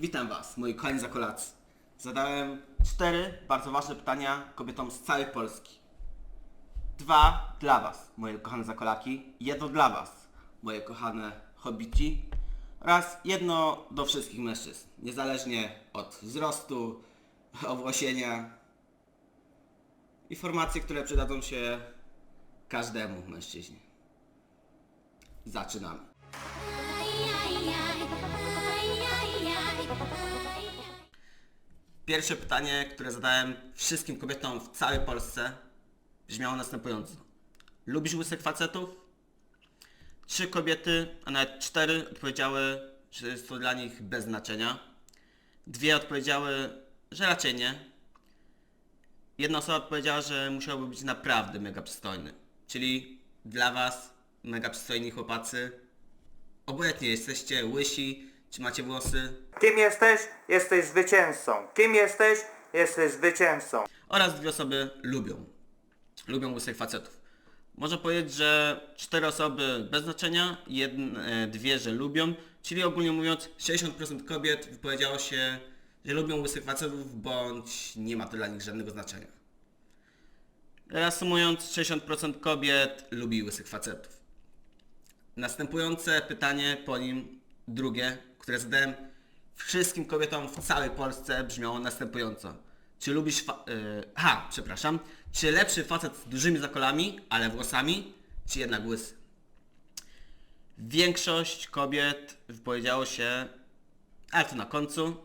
Witam Was, moi kochani zakolacy. Zadałem cztery bardzo ważne pytania kobietom z całej Polski. Dwa dla Was, moje kochane zakolaki. Jedno dla Was, moje kochane hobbici. Oraz jedno do wszystkich mężczyzn, niezależnie od wzrostu, owłosienia. Informacje, które przydadzą się każdemu mężczyźnie. Zaczynamy. Pierwsze pytanie, które zadałem wszystkim kobietom w całej Polsce, brzmiało następująco. Lubisz łysych facetów? Trzy kobiety, a nawet cztery odpowiedziały, że jest to dla nich bez znaczenia. Dwie odpowiedziały, że raczej nie. Jedna osoba odpowiedziała, że musiałby być naprawdę mega przystojny. Czyli dla Was, mega przystojni chłopacy, obojętnie jesteście łysi, czy macie włosy, Kim jesteś? Jesteś zwycięzcą. Kim jesteś? Jesteś zwycięzcą. oraz dwie osoby lubią. Lubią łysych facetów. Można powiedzieć, że cztery osoby bez znaczenia, jedne, dwie, że lubią, czyli ogólnie mówiąc 60% kobiet wypowiedziało się, że lubią łysych facetów, bądź nie ma to dla nich żadnego znaczenia. Reasumując, 60% kobiet lubi łysych facetów. Następujące pytanie po nim, drugie, które zadałem wszystkim kobietom w całej Polsce brzmiało następująco. Czy lubisz fa- yy, przepraszam. Czy lepszy facet z dużymi zakolami, ale włosami, czy jednak łysy? Większość kobiet wypowiedziało się, ale to na końcu,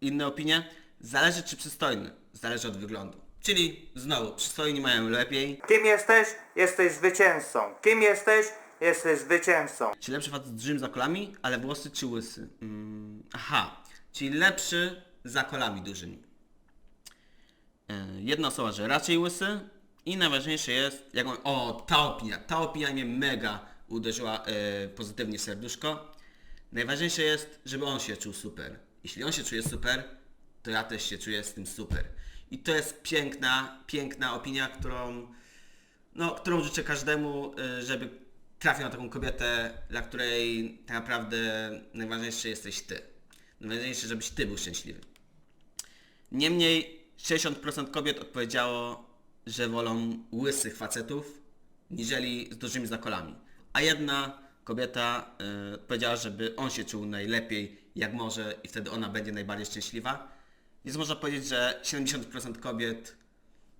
inne opinie, zależy czy przystojny, zależy od wyglądu. Czyli znowu, przystojni mają lepiej, Kim jesteś? Jesteś zwycięzcą. Kim jesteś? Jesteś zwycięzcą. Czy lepszy facet z dużymi zakolami, ale włosy czy łysy? Mm, aha, czyli lepszy za kolami dużymi. E, Jedna osoba, że raczej łysy i najważniejsze jest, jak on, o ta opinia, ta opinia mnie mega uderzyła e, pozytywnie serduszko. Najważniejsze jest, żeby on się czuł super. Jeśli on się czuje super, to ja też się czuję z tym super. I to jest piękna, piękna opinia, którą no, którą życzę każdemu, y, żeby trafił na taką kobietę, dla której tak naprawdę najważniejszy jesteś ty. Najważniejsze, żebyś ty był szczęśliwy. Niemniej 60% kobiet odpowiedziało, że wolą łysych facetów, niżeli z dużymi zakolami. A jedna kobieta y, powiedziała, żeby on się czuł najlepiej jak może i wtedy ona będzie najbardziej szczęśliwa. Więc można powiedzieć, że 70% kobiet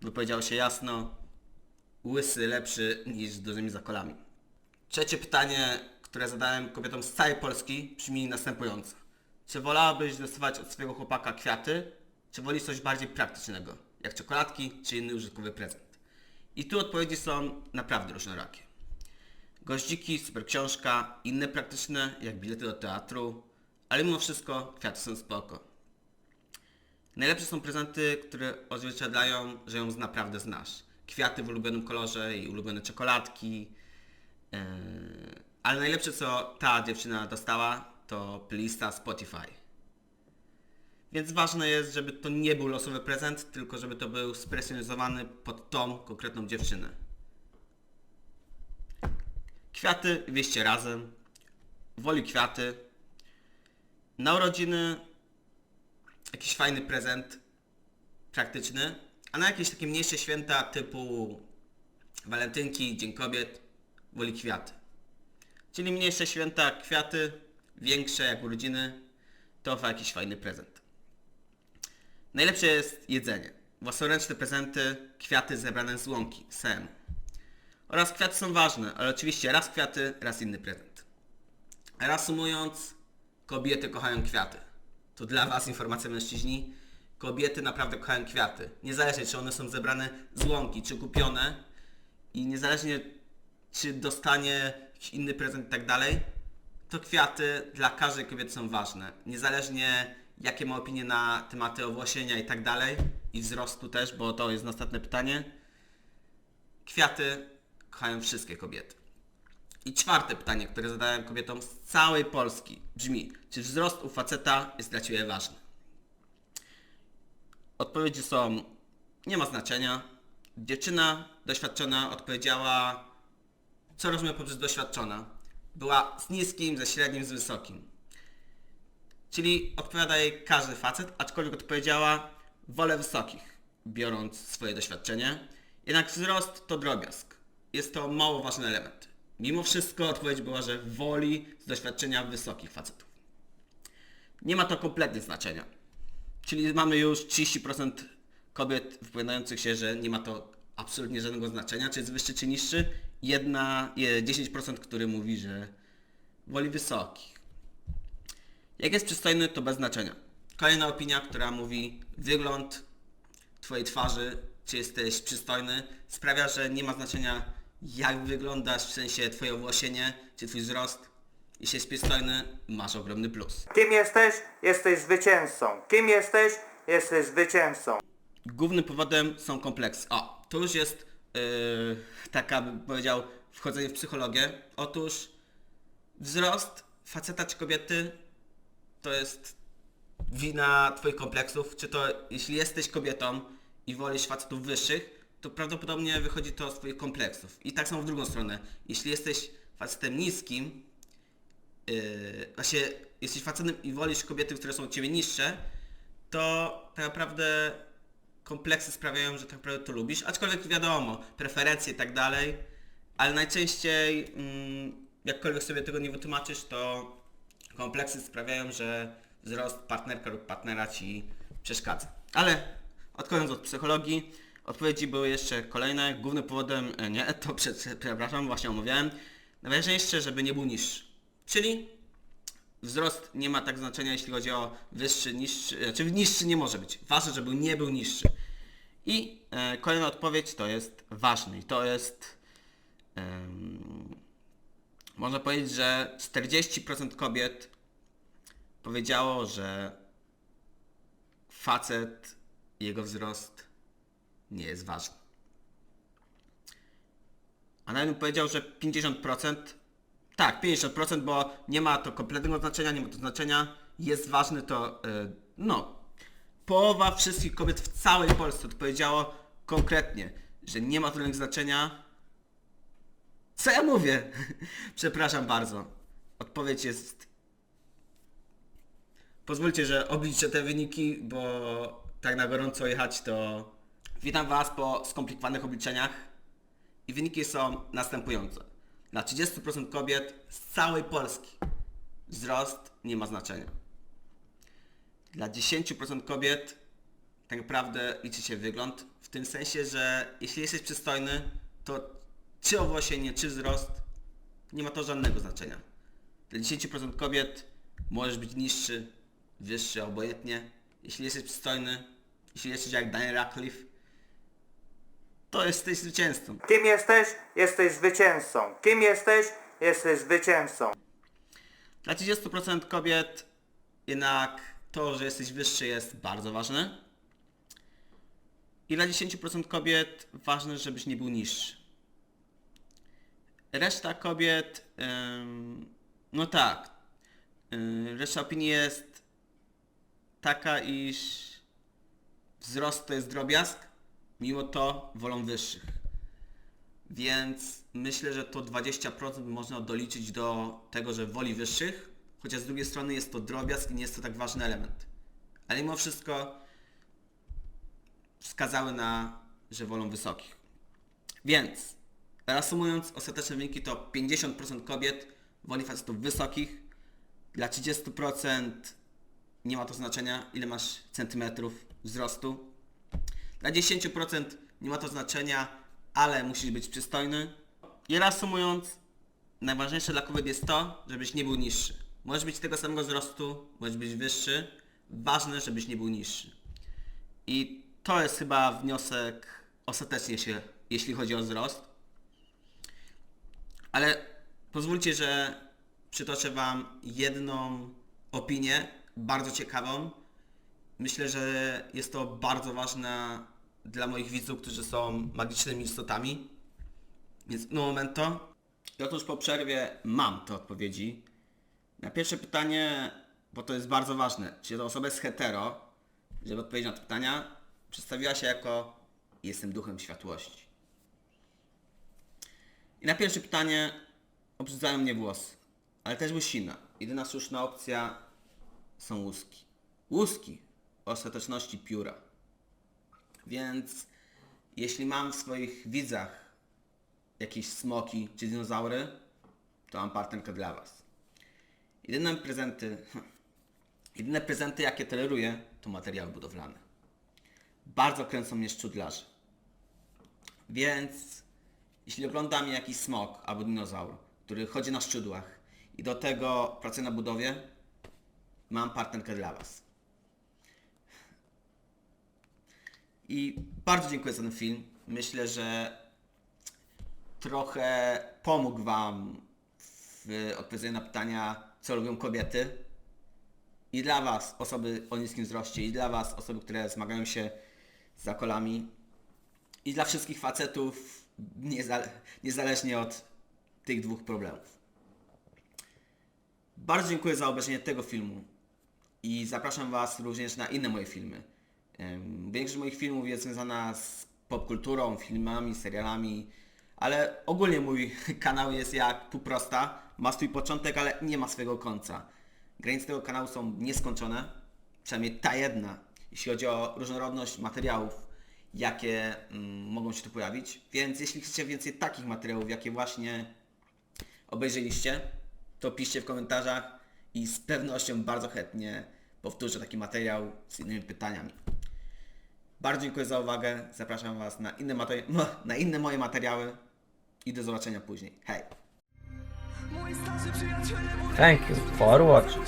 wypowiedziało się jasno, łysy lepszy niż z dużymi zakolami. Trzecie pytanie, które zadałem kobietom z całej Polski brzmi następująco. Czy wolałabyś dostawać od swojego chłopaka kwiaty, czy wolisz coś bardziej praktycznego, jak czekoladki czy inny użytkowy prezent? I tu odpowiedzi są naprawdę różnorakie. Goździki, super książka, inne praktyczne, jak bilety do teatru, ale mimo wszystko kwiaty są spoko. Najlepsze są prezenty, które odzwierciedlają, że ją naprawdę znasz. Kwiaty w ulubionym kolorze i ulubione czekoladki. Yy, ale najlepsze co ta dziewczyna dostała to playlista Spotify. Więc ważne jest, żeby to nie był losowy prezent, tylko żeby to był spersonalizowany pod tą konkretną dziewczynę. Kwiaty wieście razem. Woli kwiaty. Na urodziny jakiś fajny prezent praktyczny, a na jakieś takie mniejsze święta typu walentynki, Dzień Kobiet woli kwiaty. Czyli mniejsze święta kwiaty, większe jak urodziny to jakiś fajny prezent. Najlepsze jest jedzenie. Własnoręczne prezenty, kwiaty zebrane z łąki, sem. Oraz kwiaty są ważne, ale oczywiście raz kwiaty, raz inny prezent. Reasumując, kobiety kochają kwiaty. To dla Was informacja mężczyźni. Kobiety naprawdę kochają kwiaty. Niezależnie czy one są zebrane z łąki, czy kupione i niezależnie czy dostanie jakiś inny prezent i tak dalej, to kwiaty dla każdej kobiety są ważne. Niezależnie jakie ma opinie na tematy owłosienia i tak dalej i wzrostu też, bo to jest następne pytanie. Kwiaty kochają wszystkie kobiety. I czwarte pytanie, które zadałem kobietom z całej Polski brzmi, czy wzrost u faceta jest dla Ciebie ważny? Odpowiedzi są, nie ma znaczenia. Dziewczyna doświadczona odpowiedziała, co rozumiem poprzez doświadczona. Była z niskim, ze średnim, z wysokim. Czyli odpowiada jej każdy facet, aczkolwiek odpowiedziała wolę wysokich, biorąc swoje doświadczenie. Jednak wzrost to drobiazg. Jest to mało ważny element. Mimo wszystko odpowiedź była, że woli z doświadczenia wysokich facetów. Nie ma to kompletnie znaczenia. Czyli mamy już 30% kobiet wypowiadających się, że nie ma to absolutnie żadnego znaczenia, czy jest wyższy czy niższy. Jedna, je- 10%, który mówi, że woli wysokich. Jak jest przystojny, to bez znaczenia. Kolejna opinia, która mówi wygląd Twojej twarzy, czy jesteś przystojny, sprawia, że nie ma znaczenia jak wyglądasz, w sensie Twoje owłosienie, czy Twój wzrost. Jeśli jest przystojny, masz ogromny plus. Kim jesteś? Jesteś zwycięzcą. Kim jesteś? Jesteś zwycięzcą. Głównym powodem są kompleksy. O, to już jest yy, taka, bym powiedział, wchodzenie w psychologię. Otóż wzrost faceta czy kobiety to jest wina Twoich kompleksów. Czy to, jeśli jesteś kobietą i wolisz facetów wyższych, to prawdopodobnie wychodzi to z Twoich kompleksów. I tak samo w drugą stronę. Jeśli jesteś facetem niskim, yy, właśnie jesteś facetem i wolisz kobiety, które są od Ciebie niższe, to tak naprawdę kompleksy sprawiają, że tak naprawdę to lubisz, aczkolwiek wiadomo, preferencje i tak dalej, ale najczęściej mm, jakkolwiek sobie tego nie wytłumaczysz, to kompleksy sprawiają, że wzrost partnerka lub partnera Ci przeszkadza. Ale odchodząc od psychologii, odpowiedzi były jeszcze kolejne. Głównym powodem, e, nie, to przed, przepraszam, właśnie omawiałem, najważniejsze, żeby nie był niższy. Czyli wzrost nie ma tak znaczenia, jeśli chodzi o wyższy, niższy, znaczy niższy nie może być. Ważne, żeby nie był niższy. I e, kolejna odpowiedź to jest ważny. I to jest, można powiedzieć, że 40% kobiet powiedziało, że facet, jego wzrost nie jest ważny. A nawet powiedział, że 50%, tak, 50%, bo nie ma to kompletnego znaczenia, nie ma to znaczenia, jest ważny to, y, no, połowa wszystkich kobiet w całej Polsce odpowiedziało konkretnie, że nie ma to żadnego znaczenia. Co ja mówię? Przepraszam bardzo. Odpowiedź jest... Pozwólcie, że obliczę te wyniki, bo tak na gorąco jechać to... Witam Was po skomplikowanych obliczeniach. I wyniki są następujące. Dla 30% kobiet z całej Polski wzrost nie ma znaczenia. Dla 10% kobiet tak naprawdę liczy się wygląd, w tym sensie, że jeśli jesteś przystojny, to czy owłosienie, czy wzrost, nie ma to żadnego znaczenia. Dla 10% kobiet możesz być niższy, wyższy, obojętnie. Jeśli jesteś przystojny, jeśli jesteś jak Daniel Radcliffe, to jesteś zwycięzcą. Kim jesteś? Jesteś zwycięzcą. Kim jesteś? Jesteś zwycięzcą. Dla 30% kobiet jednak to, że jesteś wyższy jest bardzo ważne. I dla 10% kobiet ważne, żebyś nie był niższy. Reszta kobiet, ym, no tak, yy, reszta opinii jest taka, iż wzrost to jest drobiazg, mimo to wolą wyższych. Więc myślę, że to 20% można doliczyć do tego, że woli wyższych, chociaż z drugiej strony jest to drobiazg i nie jest to tak ważny element. Ale mimo wszystko wskazały na, że wolą wysokich. Więc, reasumując, ostateczne wyniki to 50% kobiet woli facetów wysokich, dla 30% nie ma to znaczenia, ile masz centymetrów wzrostu, dla 10% nie ma to znaczenia, ale musisz być przystojny. I reasumując, najważniejsze dla kobiet jest to, żebyś nie był niższy. Możesz być tego samego wzrostu, możesz być wyższy. Ważne, żebyś nie był niższy. I to jest chyba wniosek ostatecznie się, jeśli chodzi o wzrost. Ale pozwólcie, że przytoczę Wam jedną opinię, bardzo ciekawą. Myślę, że jest to bardzo ważne dla moich widzów, którzy są magicznymi istotami. Więc no momento. I otóż po przerwie mam te odpowiedzi. Na pierwsze pytanie, bo to jest bardzo ważne, czy to osoba jest hetero, żeby odpowiedzieć na te pytania, przedstawiła się jako jestem duchem światłości. I na pierwsze pytanie obrzydzają mnie włosy, ale też łysina. Jedyna słuszna opcja są łuski. Łuski o ostateczności pióra. Więc jeśli mam w swoich widzach jakieś smoki czy dinozaury, to mam partnerkę dla Was. Jedyne prezenty, jedyne prezenty jakie toleruję, to materiały budowlane. Bardzo kręcą mnie szczudlarze. Więc jeśli ogląda mnie jakiś smok albo dinozaur, który chodzi na szczudłach i do tego pracuje na budowie, mam partnerkę dla Was. I bardzo dziękuję za ten film. Myślę, że trochę pomógł Wam w odpowiedzeniu na pytania, co lubią kobiety. I dla Was, osoby o niskim wzroście, i dla Was, osoby, które zmagają się z zakolami, i dla wszystkich facetów, niezale- niezależnie od tych dwóch problemów. Bardzo dziękuję za obejrzenie tego filmu i zapraszam Was również na inne moje filmy. Większość moich filmów jest związana z popkulturą, filmami, serialami, ale ogólnie mój kanał jest jak pół prosta. Ma swój początek, ale nie ma swojego końca. Granice tego kanału są nieskończone, przynajmniej ta jedna, jeśli chodzi o różnorodność materiałów, jakie mm, mogą się tu pojawić. Więc jeśli chcecie więcej takich materiałów, jakie właśnie obejrzeliście, to piszcie w komentarzach i z pewnością bardzo chętnie powtórzę taki materiał z innymi pytaniami. Bardzo dziękuję za uwagę. Zapraszam Was na inne, na inne moje materiały i do zobaczenia później. Hej! Thank you for watching.